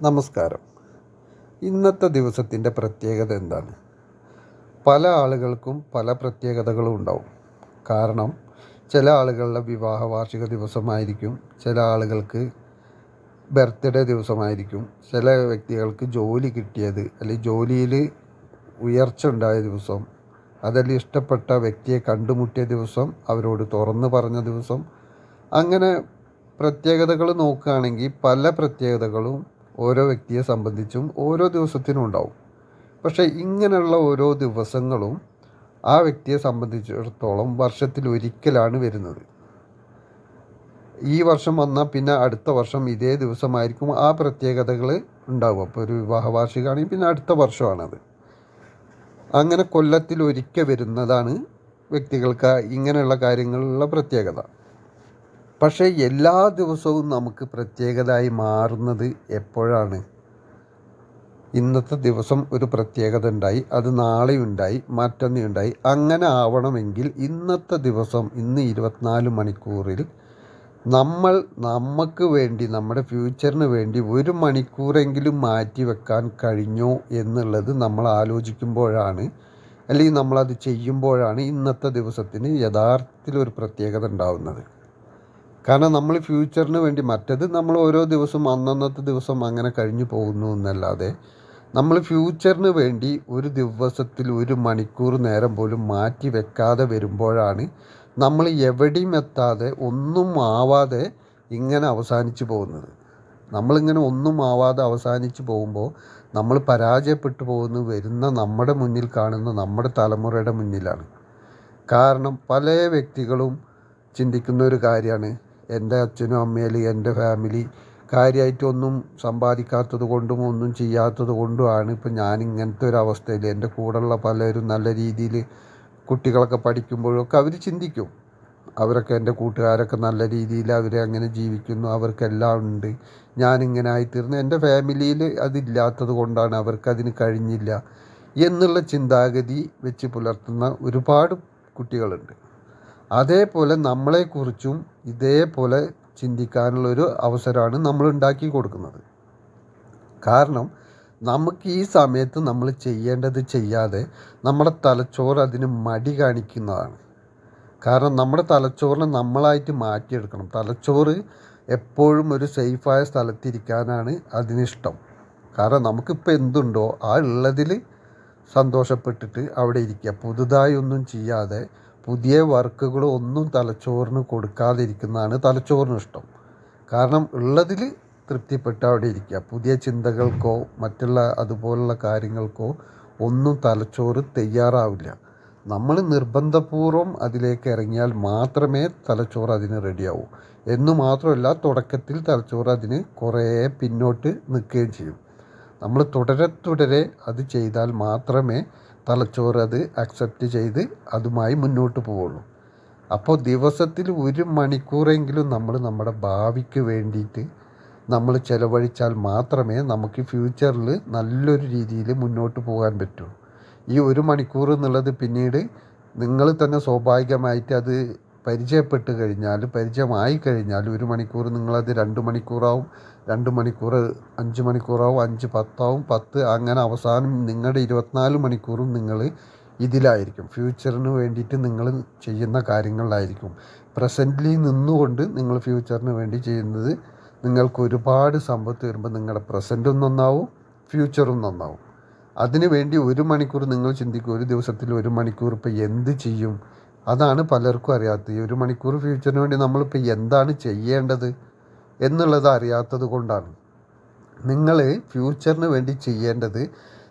നമസ്കാരം. ഇന്നത്തെ ദിവസത്തിന്റെ പ്രത്യേകത എന്താണ്? പല ആളുകൾക്കും പല പ്രത്യേകതകളും ഉണ്ടാവും. കാരണം ചില ആളുകളുടെ വിവാഹ വാർഷിക ദിവസമായിരിക്കും ചില ആളുകൾക്ക് ബർത്ത്ഡേ ദിവസമായിരിക്കും ചില വ്യക്തികൾക്ക് ജോലി കിട്ടിയത് അല്ലെങ്കിൽ ജോലിയിൽ ഉയർച്ച ഉണ്ടായ ദിവസം അതല്ല ഇഷ്ടപ്പെട്ട വ്യക്തിയെ കണ്ടുമുട്ടിയ ദിവസം അവരോട് തുറന്നു പറഞ്ഞ ദിവസം അങ്ങനെ പ്രത്യേകതകൾ നോക്കുകയാണെങ്കിൽ പല പ്രത്യേകതകളും ഓരോ വ്യക്തിയെ സംബന്ധിച്ചും ഓരോ ദിവസത്തിനും ഉണ്ടാവും. പക്ഷേ ഇങ്ങനെയുള്ള ഓരോ ദിവസങ്ങളും ആ വ്യക്തിയെ സംബന്ധിച്ചിടത്തോളം വർഷത്തിൽ ഒരിക്കലാണ് വരുന്നത്. ഈ വർഷം വന്നാൽ പിന്നെ അടുത്ത വർഷം ഇതേ ദിവസമായിരിക്കും ആ പ്രത്യേകതകൾ ഉണ്ടാവും അപ്പോൾ ഒരു വിവാഹ വാർഷികമാണെങ്കിൽ പിന്നെ അടുത്ത വർഷമാണത്. അങ്ങനെ കൊല്ലത്തിൽ ഒരിക്കൽ വരുന്നതാണ് വ്യക്തികൾക്ക് ഇങ്ങനെയുള്ള കാര്യങ്ങളിലുള്ള പ്രത്യേകത. പക്ഷേ എല്ലാ ദിവസവും നമുക്ക് പ്രത്യേകതയായി മാറുന്നത് എപ്പോഴാണ്? ഇന്നത്തെ ദിവസം ഒരു പ്രത്യേകത ഉണ്ടായി അത് നാളെ ഉണ്ടായി മറ്റന്നേ ഉണ്ടായി. അങ്ങനെ ആവണമെങ്കിൽ ഇന്നത്തെ ദിവസം ഇന്ന് ഇരുപത്തിനാല് മണിക്കൂറിൽ നമ്മൾ നമുക്ക് വേണ്ടി നമ്മുടെ ഫ്യൂച്ചറിന് വേണ്ടി ഒരു മണിക്കൂറെങ്കിലും മാറ്റി വെക്കാൻ കഴിഞ്ഞോ എന്നുള്ളത് നമ്മൾ ആലോചിക്കുമ്പോഴാണ് അല്ലെങ്കിൽ നമ്മളത് ചെയ്യുമ്പോഴാണ് ഇന്നത്തെ ദിവസത്തിന് യഥാർത്ഥത്തിൽ ഒരു പ്രത്യേകത ഉണ്ടാവുന്നത്. കാരണം നമ്മൾ ഫ്യൂച്ചറിന് വേണ്ടി മറ്റത് നമ്മൾ ഓരോ ദിവസം അന്നന്നത്തെ ദിവസം അങ്ങനെ കഴിഞ്ഞു പോകുന്നു എന്നല്ലാതെ നമ്മൾ ഫ്യൂച്ചറിന് വേണ്ടി ഒരു ദിവസത്തിൽ ഒരു മണിക്കൂർ നേരം പോലും മാറ്റി വെക്കാതെ വരുമ്പോഴാണ് നമ്മൾ എവിടെയും എത്താതെ ഒന്നും ആവാതെ ഇങ്ങനെ അവസാനിച്ചു പോകുന്നത്. നമ്മളിങ്ങനെ ഒന്നും ആവാതെ അവസാനിച്ചു പോകുമ്പോൾ നമ്മൾ പരാജയപ്പെട്ടു പോകുന്നു വരുന്ന നമ്മുടെ മുന്നിൽ കാണുന്ന നമ്മുടെ തലമുറയുടെ മുന്നിലാണ്. കാരണം പല വ്യക്തികളും ചിന്തിക്കുന്ന ഒരു കാര്യമാണ് എന്റെ അച്ഛനും അമ്മയിലും എന്റെ ഫാമിലി കാര്യമായിട്ടൊന്നും സമ്പാദിക്കാത്തത് കൊണ്ടും ഒന്നും ചെയ്യാത്തത് കൊണ്ടുമാണ് ഇപ്പം ഞാൻ ഇങ്ങനത്തെ ഒരു അവസ്ഥയിൽ. എന്റെ കൂടെയുള്ള പലരും നല്ല രീതിയിൽ കുട്ടികളൊക്കെ പഠിക്കുമ്പോഴൊക്കെ അവർ ചിന്തിക്കും. അവരൊക്കെ എന്റെ കൂട്ടുകാരൊക്കെ നല്ല രീതിയിൽ അവരെ അങ്ങനെ ജീവിക്കുന്നു. അവർക്കെല്ലാം ഉണ്ട്. ഞാനിങ്ങനെ ആയിത്തീർന്നു. എന്റെ ഫാമിലിയിൽ അതില്ലാത്തത് കൊണ്ടാണ് അവർക്കതിന് കഴിഞ്ഞില്ല എന്നുള്ള ചിന്താഗതി വെച്ച് പുലർത്തുന്ന ഒരുപാട് കുട്ടികളുണ്ട്. അതേപോലെ നമ്മളെക്കുറിച്ചും ഇതേപോലെ ചിന്തിക്കാനുള്ള ഒരു അവസരമാണ് നമ്മൾ ഉണ്ടാക്കി കൊടുക്കുന്നത്. കാരണം നമുക്ക് ഈ സമയത്ത് നമ്മൾ ചെയ്യേണ്ടത് ചെയ്യാതെ നമ്മുടെ തലച്ചോറ് അതിന് മടി കാണിക്കുന്നതാണ്. കാരണം നമ്മുടെ തലച്ചോറിനെ നമ്മളായിട്ട് മാറ്റിയെടുക്കണം. തലച്ചോറ് എപ്പോഴും ഒരു സേഫായ സ്ഥലത്തിരിക്കാനാണ് അതിനിഷ്ടം. കാരണം നമുക്കിപ്പോൾ എന്തുണ്ടോ ആ ഉള്ളതിൽ സന്തോഷപ്പെട്ടിട്ട് അവിടെ ഇരിക്കുക. പുതുതായി ഒന്നും ചെയ്യാതെ പുതിയ വർക്കുകൾ ഒന്നും തലച്ചോറിന് കൊടുക്കാതിരിക്കുന്നതാണ് തലച്ചോറിന് ഇഷ്ടം. കാരണം ഉള്ളതിൽ തൃപ്തിപ്പെട്ട് അവിടെ ഇരിക്കുക. പുതിയ ചിന്തകൾക്കോ മറ്റുള്ള അതുപോലുള്ള കാര്യങ്ങൾക്കോ ഒന്നും തലച്ചോറ് തയ്യാറാവില്ല. നമ്മൾ നിർബന്ധപൂർവം അതിലേക്ക് ഇറങ്ങിയാൽ മാത്രമേ തലച്ചോറ് അതിന് റെഡിയാവൂ. എന്നു മാത്രമല്ല തുടക്കത്തിൽ തലച്ചോറ് അതിന് കുറേ പിന്നോട്ട് നിൽക്കുകയും ചെയ്യും. നമ്മൾ തുടരെ തുടരെ അത് ചെയ്താൽ മാത്രമേ തലച്ചോറ് അത് അക്സെപ്റ്റ് ചെയ്ത് അതുമായി മുന്നോട്ട് പോവുള്ളൂ. അപ്പോൾ ദിവസത്തിൽ ഒരു മണിക്കൂറെങ്കിലും നമ്മൾ നമ്മുടെ ഭാവിക്ക് വേണ്ടിയിട്ട് നമ്മൾ ചിലവഴിച്ചാൽ മാത്രമേ നമുക്ക് ഫ്യൂച്ചറിൽ നല്ലൊരു രീതിയിൽ മുന്നോട്ട് പോകാൻ പറ്റൂ. ഈ ഒരു മണിക്കൂർ എന്നുള്ളത് പിന്നീട് നിങ്ങൾ തന്നെ സ്വാഭാവികമായിട്ട് അത് പരിചയപ്പെട്ട് കഴിഞ്ഞാൽ പരിചയമായി കഴിഞ്ഞാൽ ഒരു മണിക്കൂർ നിങ്ങളത് രണ്ട് മണിക്കൂറാവും രണ്ട് മണിക്കൂർ അഞ്ച് മണിക്കൂറാവും അഞ്ച് പത്താവും പത്ത് അങ്ങനെ അവസാനം നിങ്ങളുടെ ഇരുപത്തിനാല് മണിക്കൂറും നിങ്ങൾ ഇതിലായിരിക്കും. ഫ്യൂച്ചറിന് വേണ്ടിയിട്ട് നിങ്ങൾ ചെയ്യുന്ന കാര്യങ്ങളിലായിരിക്കും. പ്രസന്റ്ലി നിന്നുകൊണ്ട് നിങ്ങൾ ഫ്യൂച്ചറിന് വേണ്ടി ചെയ്യുന്നത് നിങ്ങൾക്ക് ഒരുപാട് സമ്പത്ത് വരുമ്പോൾ നിങ്ങളുടെ പ്രസന്റും നന്നാവും ഫ്യൂച്ചറും നന്നാവും. അതിനു വേണ്ടി ഒരു മണിക്കൂർ നിങ്ങൾ ചിന്തിക്കും ഒരു ദിവസത്തിൽ ഒരു മണിക്കൂർ ഇപ്പോൾ എന്ത് ചെയ്യും? അതാണ് പലർക്കും അറിയാത്തത്. ഈ ഒരു മണിക്കൂർ ഫ്യൂച്ചറിന് വേണ്ടി നമ്മളിപ്പോൾ എന്താണ് ചെയ്യേണ്ടത് എന്നുള്ളത് അറിയാത്തത് കൊണ്ടാണ്. നിങ്ങൾ ഫ്യൂച്ചറിന് വേണ്ടി ചെയ്യേണ്ടത്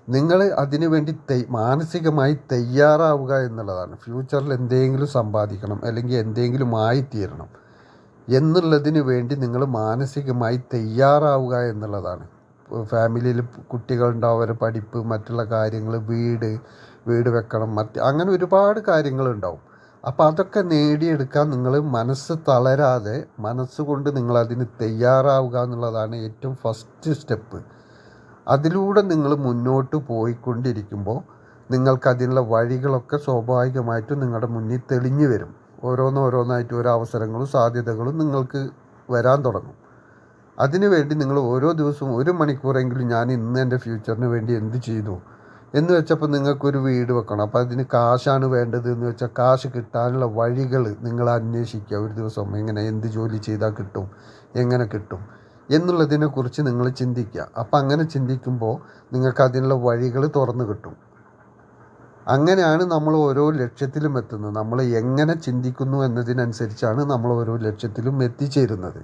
നിങ്ങൾ അതിനു വേണ്ടി തെ മാനസികമായി തയ്യാറാവുക എന്നുള്ളതാണ്. ഫ്യൂച്ചറിൽ എന്തെങ്കിലും സമ്പാദിക്കണം അല്ലെങ്കിൽ എന്തെങ്കിലും ആയിത്തീരണം എന്നുള്ളതിന് വേണ്ടി നിങ്ങൾ മാനസികമായി തയ്യാറാവുക എന്നുള്ളതാണ്. ഫാമിലിയിൽ കുട്ടികളുണ്ടാവും അവരെ പഠിപ്പ് മറ്റുള്ള കാര്യങ്ങൾ വീട് വീട് വെക്കണം മറ്റ് അങ്ങനെ ഒരുപാട് കാര്യങ്ങളുണ്ടാവും അപ്പോൾ അതൊക്കെ നേടിയെടുക്കാൻ നിങ്ങൾ മനസ്സ് തളരാതെ മനസ്സുകൊണ്ട് നിങ്ങൾ അതിന് തയ്യാറാവുക എന്നുള്ളതാണ് ഏറ്റവും ഫസ്റ്റ് സ്റ്റെപ്പ് അതിലൂടെ നിങ്ങൾ മുന്നോട്ട് പോയിക്കൊണ്ടിരിക്കുമ്പോൾ നിങ്ങൾക്കതിനുള്ള വഴികളൊക്കെ സ്വാഭാവികമായിട്ടും നിങ്ങളുടെ മുന്നിൽ തെളിഞ്ഞു വരും. ഓരോന്നോരോന്നായിട്ട് ഓരോ അവസരങ്ങളും സാധ്യതകളും നിങ്ങൾക്ക് വരാൻ തുടങ്ങും. അതിനുവേണ്ടി നിങ്ങൾ ഓരോ ദിവസവും ഒരു മണിക്കൂറെങ്കിലും ഞാൻ ഇന്ന് എന്റെ ഫ്യൂച്ചറിന് വേണ്ടി എന്ത് ചെയ്തു? എന്ന് വെച്ചപ്പോൾ നിങ്ങൾക്കൊരു വീട് വെക്കണം. അപ്പോൾ അതിന് കാശാണ് വേണ്ടത് എന്ന് വെച്ചാൽ കാശ് കിട്ടാനുള്ള വഴികൾ നിങ്ങൾ അന്വേഷിക്കുക. ഒരു ദിവസം എങ്ങനെ എന്ത് ജോലി ചെയ്താൽ കിട്ടും എങ്ങനെ കിട്ടും എന്നുള്ളതിനെക്കുറിച്ച് നിങ്ങൾ ചിന്തിക്കുക. അപ്പം അങ്ങനെ ചിന്തിക്കുമ്പോൾ നിങ്ങൾക്ക് അതിനുള്ള വഴികൾ തുറന്നു കിട്ടും. അങ്ങനെയാണ് നമ്മൾ ഓരോ ലക്ഷ്യത്തിലും എത്തുന്നത്. നമ്മൾ എങ്ങനെ ചിന്തിക്കുന്നു എന്നതിനനുസരിച്ചാണ് നമ്മൾ ഓരോ ലക്ഷ്യത്തിലും എത്തിച്ചേരുന്നത്.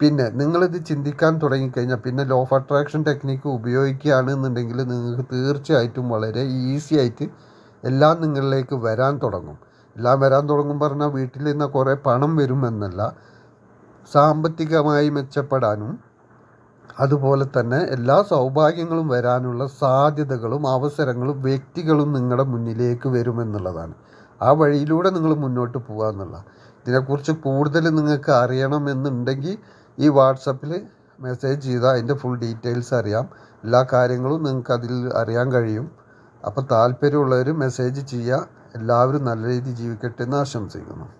പിന്നെ നിങ്ങളിത് ചിന്തിക്കാൻ തുടങ്ങിക്കഴിഞ്ഞാൽ പിന്നെ ലോ ഓഫ് അട്രാക്ഷൻ ടെക്നിക്ക് ഉപയോഗിക്കുകയാണെന്നുണ്ടെങ്കിൽ നിങ്ങൾക്ക് തീർച്ചയായിട്ടും വളരെ ഈസി ആയിട്ട് എല്ലാം നിങ്ങളിലേക്ക് വരാൻ തുടങ്ങും. എല്ലാം വരാൻ തുടങ്ങും പറഞ്ഞാൽ വീട്ടിൽ നിന്ന് കുറേ പണം വരുമെന്നല്ല സാമ്പത്തികമായി മെച്ചപ്പെടാനും അതുപോലെ തന്നെ എല്ലാ സൗഭാഗ്യങ്ങളും വരാനുള്ള സാധ്യതകളും അവസരങ്ങളും വ്യക്തികളും നിങ്ങളുടെ മുന്നിലേക്ക് വരുമെന്നുള്ളതാണ്. ആ വഴിയിലൂടെ നിങ്ങൾ മുന്നോട്ട് പോകുക എന്നുള്ള ഇതിനെക്കുറിച്ച് കൂടുതൽ നിങ്ങൾക്ക് അറിയണമെന്നുണ്ടെങ്കിൽ ഈ വാട്സപ്പിൽ മെസ്സേജ് ചെയ്താൽ അതിന്റെ ഫുൾ ഡീറ്റെയിൽസ് അറിയാം. എല്ലാ കാര്യങ്ങളും നിങ്ങൾക്ക് അതിൽ അറിയാൻ കഴിയും. അപ്പോൾ താല്പര്യമുള്ളവർ മെസ്സേജ് ചെയ്യുക എല്ലാവരും നല്ല രീതിയിൽ ജീവിക്കട്ടെ എന്ന് ആശംസിക്കുന്നു.